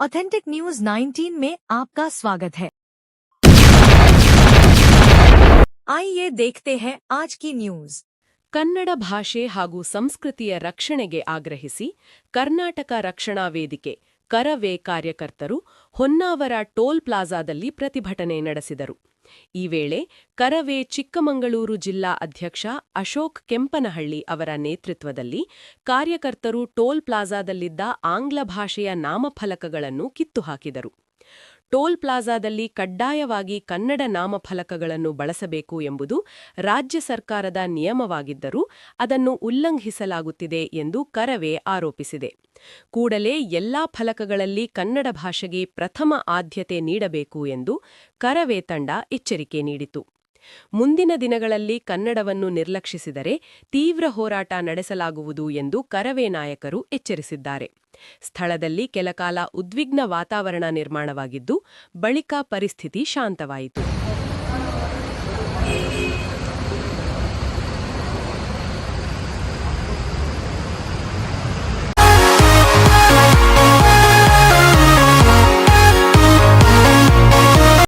Authentic news 19 में आपका स्वागत है आइए देखते हैं आज की न्यूज ಕನ್ನಡ ಭಾಷೆ ಹಾಗೂ ಸಂಸ್ಕೃತಿಯ ರಕ್ಷಣೆಗೆ ಆಗ್ರಹಿಸಿ ಕರ್ನಾಟಕ ರಕ್ಷಣಾ ವೇದಿಕೆ ಕರವೇ ಕಾರ್ಯಕರ್ತರು ಹೊನ್ನಾವರ ಟೋಲ್ ಪ್ಲಾಜಾದಲ್ಲಿ ಪ್ರತಿಭಟನೆ ನಡೆಸಿದರು ಈ ವೇಳೆ ಕರವೇ ಚಿಕ್ಕಮಗಳೂರು ಜಿಲ್ಲಾ ಅಧ್ಯಕ್ಷ ಅಶೋಕ್ ಕೆಂಪನಹಳ್ಳಿ ಅವರ ನೇತೃತ್ವದಲ್ಲಿ ಕಾರ್ಯಕರ್ತರು ಟೋಲ್ ಪ್ಲಾಜಾದಲ್ಲಿದ್ದ ಆಂಗ್ಲ ಭಾಷೆಯ ನಾಮಫಲಕಗಳನ್ನು ಕಿತ್ತುಹಾಕಿದರು. ಟೋಲ್ ಪ್ಲಾಜಾದಲ್ಲಿ ಕಡ್ಡಾಯವಾಗಿ ಕನ್ನಡ ನಾಮಫಲಕಗಳನ್ನು ಬಳಸಬೇಕು ಎಂಬುದು ರಾಜ್ಯ ಸರ್ಕಾರದ ನಿಯಮವಾಗಿದ್ದರೂ ಅದನ್ನು ಉಲ್ಲಂಘಿಸಲಾಗುತ್ತಿದೆ ಎಂದು ಕರವೇ ಆರೋಪಿಸಿದೆ. ಕೂಡಲೇ ಎಲ್ಲಾ ಫಲಕಗಳಲ್ಲಿ ಕನ್ನಡ ಭಾಷೆಗೆ ಪ್ರಥಮ ಆದ್ಯತೆ ನೀಡಬೇಕು ಎಂದು ಕರವೇ ತಂಡ ಎಚ್ಚರಿಕೆ ನೀಡಿತು ಮುಂದಿನ ದಿನಗಳಲ್ಲಿ ಕನ್ನಡವನ್ನು ನಿರ್ಲಕ್ಷಿಸಿದರೆ ತೀವ್ರ ಹೋರಾಟ ನಡೆಸಲಾಗುವುದು ಎಂದು ಕರವೇ ನಾಯಕರು ಎಚ್ಚರಿಸಿದ್ದಾರೆ. ಸ್ಥಳದಲ್ಲಿ ಕೆಲಕಾಲ ಉದ್ವಿಗ್ನ ವಾತಾವರಣ ನಿರ್ಮಾಣವಾಗಿದ್ದು, ಬಳಿಕ ಪರಿಸ್ಥಿತಿ ಶಾಂತವಾಯಿತು.